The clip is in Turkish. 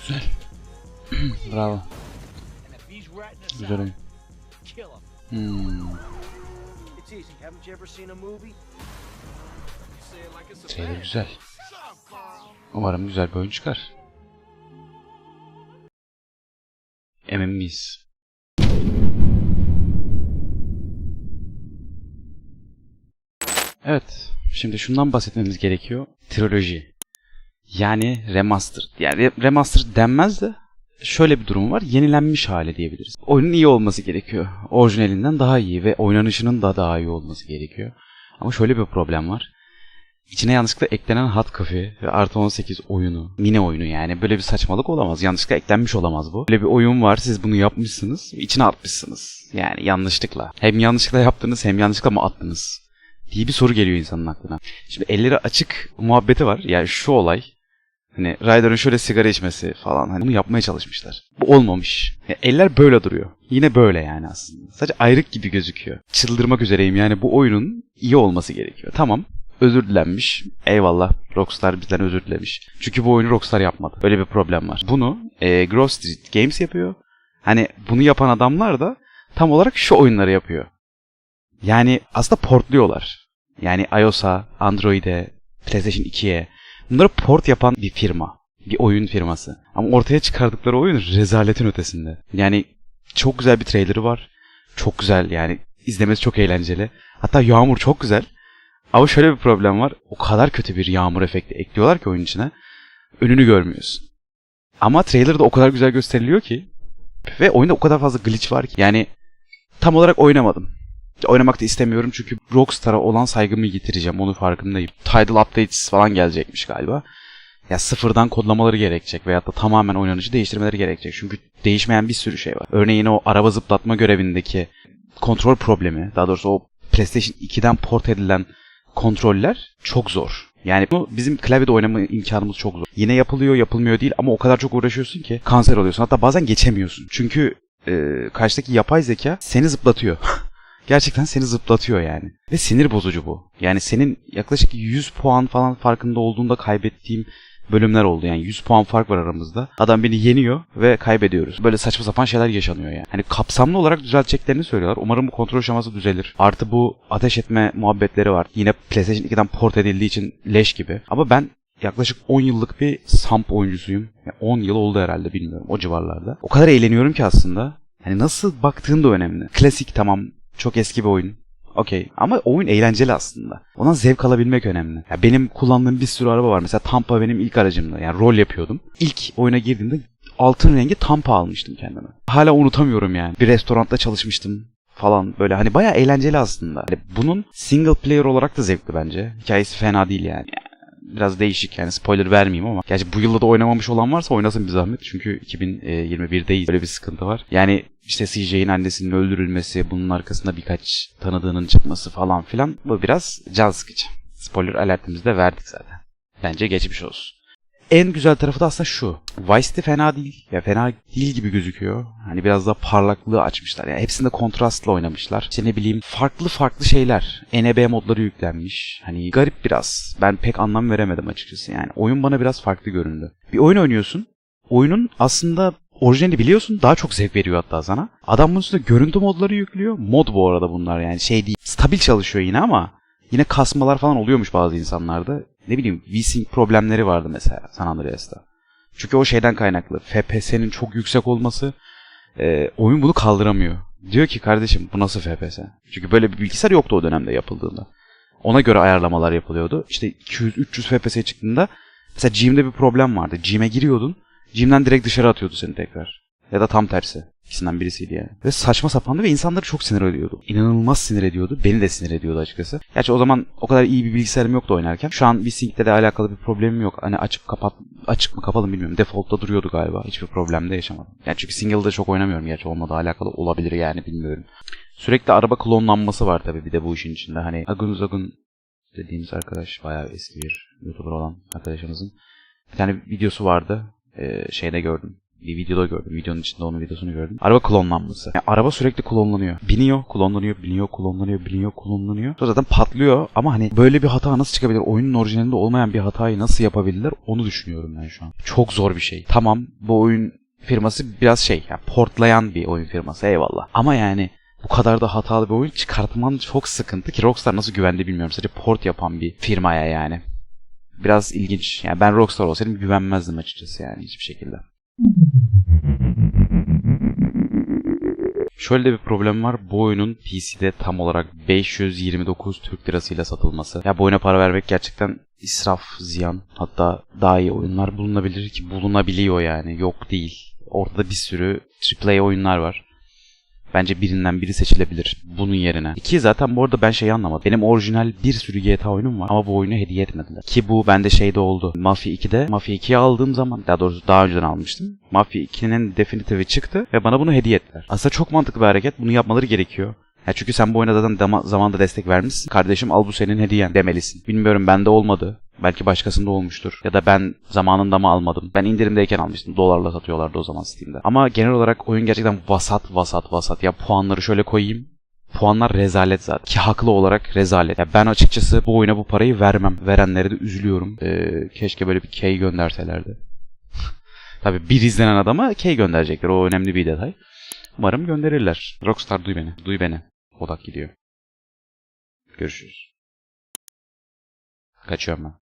Güzel. Bravo. Güzel oyun. Hmm. Band. güzel. Umarım güzel bir oyun çıkar. Emin miyiz? Evet. Şimdi şundan bahsetmemiz gerekiyor. Triloji. Yani remaster. Yani re- remaster denmez de şöyle bir durum var. Yenilenmiş hali diyebiliriz. Oyunun iyi olması gerekiyor. Orijinalinden daha iyi ve oynanışının da daha iyi olması gerekiyor. Ama şöyle bir problem var. İçine yanlışlıkla eklenen Hot Coffee ve Artı 18 oyunu, mini oyunu yani böyle bir saçmalık olamaz. Yanlışlıkla eklenmiş olamaz bu. Böyle bir oyun var siz bunu yapmışsınız, içine atmışsınız. Yani yanlışlıkla. Hem yanlışlıkla yaptınız hem yanlışlıkla mı attınız? Diye bir soru geliyor insanın aklına. Şimdi elleri açık muhabbeti var. Yani şu olay. Hani Ryder'ın şöyle sigara içmesi falan. Hani bunu yapmaya çalışmışlar. Bu olmamış. Ya eller böyle duruyor. Yine böyle yani aslında. Sadece ayrık gibi gözüküyor. Çıldırmak üzereyim yani bu oyunun iyi olması gerekiyor. Tamam. Özür dilenmiş. Eyvallah. Rockstar bizden özür dilemiş. Çünkü bu oyunu Rockstar yapmadı. Böyle bir problem var. Bunu e, Grove Street Games yapıyor. Hani bunu yapan adamlar da tam olarak şu oyunları yapıyor. Yani aslında portluyorlar. Yani iOS'a, Android'e, PlayStation 2'ye. Bunları port yapan bir firma. Bir oyun firması. Ama ortaya çıkardıkları oyun rezaletin ötesinde. Yani çok güzel bir trailerı var. Çok güzel yani. izlemesi çok eğlenceli. Hatta yağmur çok güzel. Ama şöyle bir problem var. O kadar kötü bir yağmur efekti ekliyorlar ki oyun içine. Önünü görmüyorsun. Ama trailerda o kadar güzel gösteriliyor ki. Ve oyunda o kadar fazla glitch var ki. Yani tam olarak oynamadım. Oynamak da istemiyorum çünkü Rockstar'a olan saygımı yitireceğim. Onun farkındayım. Tidal updates falan gelecekmiş galiba. Ya sıfırdan kodlamaları gerekecek veyahut da tamamen oynanışı değiştirmeleri gerekecek. Çünkü değişmeyen bir sürü şey var. Örneğin o araba zıplatma görevindeki kontrol problemi, daha doğrusu o PlayStation 2'den port edilen kontroller çok zor. Yani bu bizim klavyede oynama imkanımız çok zor. Yine yapılıyor, yapılmıyor değil ama o kadar çok uğraşıyorsun ki kanser oluyorsun. Hatta bazen geçemiyorsun. Çünkü e, karşıdaki yapay zeka seni zıplatıyor. Gerçekten seni zıplatıyor yani. Ve sinir bozucu bu. Yani senin yaklaşık 100 puan falan farkında olduğunda kaybettiğim bölümler oldu. Yani 100 puan fark var aramızda. Adam beni yeniyor ve kaybediyoruz. Böyle saçma sapan şeyler yaşanıyor yani. Hani kapsamlı olarak düzelteceklerini söylüyorlar. Umarım bu kontrol aşaması düzelir. Artı bu ateş etme muhabbetleri var. Yine PlayStation 2'den port edildiği için leş gibi. Ama ben yaklaşık 10 yıllık bir Samp oyuncusuyum. Yani 10 yıl oldu herhalde bilmiyorum o civarlarda. O kadar eğleniyorum ki aslında. Hani nasıl baktığın da önemli. Klasik tamam çok eski bir oyun. Okey. Ama oyun eğlenceli aslında. Ondan zevk alabilmek önemli. Ya benim kullandığım bir sürü araba var. Mesela Tampa benim ilk aracımdı. Yani rol yapıyordum. İlk oyuna girdiğimde altın rengi Tampa almıştım kendime. Hala unutamıyorum yani. Bir restoranda çalışmıştım falan böyle hani bayağı eğlenceli aslında. Hani bunun single player olarak da zevkli bence. Hikayesi fena değil yani. Biraz değişik yani spoiler vermeyeyim ama. Gerçi bu yılda da oynamamış olan varsa oynasın bir zahmet. Çünkü 2021'deyiz. Böyle bir sıkıntı var. Yani işte CJ'in annesinin öldürülmesi, bunun arkasında birkaç tanıdığının çıkması falan filan. Bu biraz can sıkıcı. Spoiler alertimizi de verdik zaten. Bence geçmiş olsun. En güzel tarafı da aslında şu. Vice City fena değil. Ya fena değil gibi gözüküyor. Hani biraz daha parlaklığı açmışlar. Yani hepsinde kontrastla oynamışlar. İşte ne bileyim farklı farklı şeyler. NB modları yüklenmiş. Hani garip biraz. Ben pek anlam veremedim açıkçası yani. Oyun bana biraz farklı göründü. Bir oyun oynuyorsun. Oyunun aslında orijinali biliyorsun daha çok zevk veriyor hatta sana. Adam bunun üstüne görüntü modları yüklüyor. Mod bu arada bunlar yani şey değil. Stabil çalışıyor yine ama yine kasmalar falan oluyormuş bazı insanlarda. Ne bileyim VSync problemleri vardı mesela San Andreas'ta. Çünkü o şeyden kaynaklı. FPS'nin çok yüksek olması e, oyun bunu kaldıramıyor. Diyor ki kardeşim bu nasıl FPS? Çünkü böyle bir bilgisayar yoktu o dönemde yapıldığında. Ona göre ayarlamalar yapılıyordu. İşte 200-300 FPS çıktığında mesela G'imde bir problem vardı. G'ime giriyordun. G'imden direkt dışarı atıyordu seni tekrar. Ya da tam tersi. İkisinden birisiydi yani. Ve saçma sapandı ve insanları çok sinir ediyordu. İnanılmaz sinir ediyordu. Beni de sinir ediyordu açıkçası. Gerçi o zaman o kadar iyi bir bilgisayarım yoktu oynarken. Şu an bir sync'le de alakalı bir problemim yok. Hani açıp kapat açık mı kapalı mı bilmiyorum. Default'ta duruyordu galiba. Hiçbir problem de yaşamadım. Yani çünkü single'da çok oynamıyorum. Gerçi olmadı alakalı olabilir yani bilmiyorum. Sürekli araba klonlanması var tabii bir de bu işin içinde. Hani Agun Zagun dediğimiz arkadaş bayağı eski bir YouTuber olan arkadaşımızın bir tane videosu vardı. Ee, şeyde gördüm. Bir videoda gördüm. Videonun içinde onun videosunu gördüm. Araba klonlanması. Yani araba sürekli klonlanıyor. Biniyor, klonlanıyor, biniyor, klonlanıyor, biniyor, klonlanıyor. Sonra zaten patlıyor ama hani böyle bir hata nasıl çıkabilir? Oyunun orijinalinde olmayan bir hatayı nasıl yapabilirler? Onu düşünüyorum ben şu an. Çok zor bir şey. Tamam bu oyun firması biraz şey yani portlayan bir oyun firması eyvallah. Ama yani bu kadar da hatalı bir oyun çıkartman çok sıkıntı ki Rockstar nasıl güvendi bilmiyorum. Sadece port yapan bir firmaya yani. Biraz ilginç. Yani ben Rockstar olsaydım güvenmezdim açıkçası yani hiçbir şekilde. Şöyle de bir problem var. Bu oyunun PC'de tam olarak 529 Türk lirasıyla satılması. Ya bu oyuna para vermek gerçekten israf, ziyan. Hatta daha iyi oyunlar bulunabilir ki bulunabiliyor yani. Yok değil. Ortada bir sürü AAA oyunlar var. Bence birinden biri seçilebilir bunun yerine. İki zaten bu arada ben şeyi anlamadım. Benim orijinal bir sürü GTA oyunum var ama bu oyunu hediye etmediler. Ki bu bende şeyde oldu. Mafia 2'de Mafia 2'yi aldığım zaman daha doğrusu daha önceden almıştım. Mafia 2'nin Definitive'i çıktı ve bana bunu hediye ettiler. Aslında çok mantıklı bir hareket. Bunu yapmaları gerekiyor. Ya çünkü sen bu oyuna zaten dama- zamanında destek vermişsin. Kardeşim al bu senin hediyen demelisin. Bilmiyorum bende olmadı. Belki başkasında olmuştur. Ya da ben zamanında mı almadım? Ben indirimdeyken almıştım. Dolarla satıyorlardı o zaman Steam'de. Ama genel olarak oyun gerçekten vasat vasat vasat. Ya puanları şöyle koyayım. Puanlar rezalet zaten. Ki haklı olarak rezalet. Ya ben açıkçası bu oyuna bu parayı vermem. Verenlere de üzülüyorum. Ee, keşke böyle bir key gönderselerdi. Tabii bir izlenen adama key gönderecekler. O önemli bir detay. Umarım gönderirler. Rockstar duy beni. Duy beni. Odak gidiyor. Görüşürüz. Kaçıyorum ben.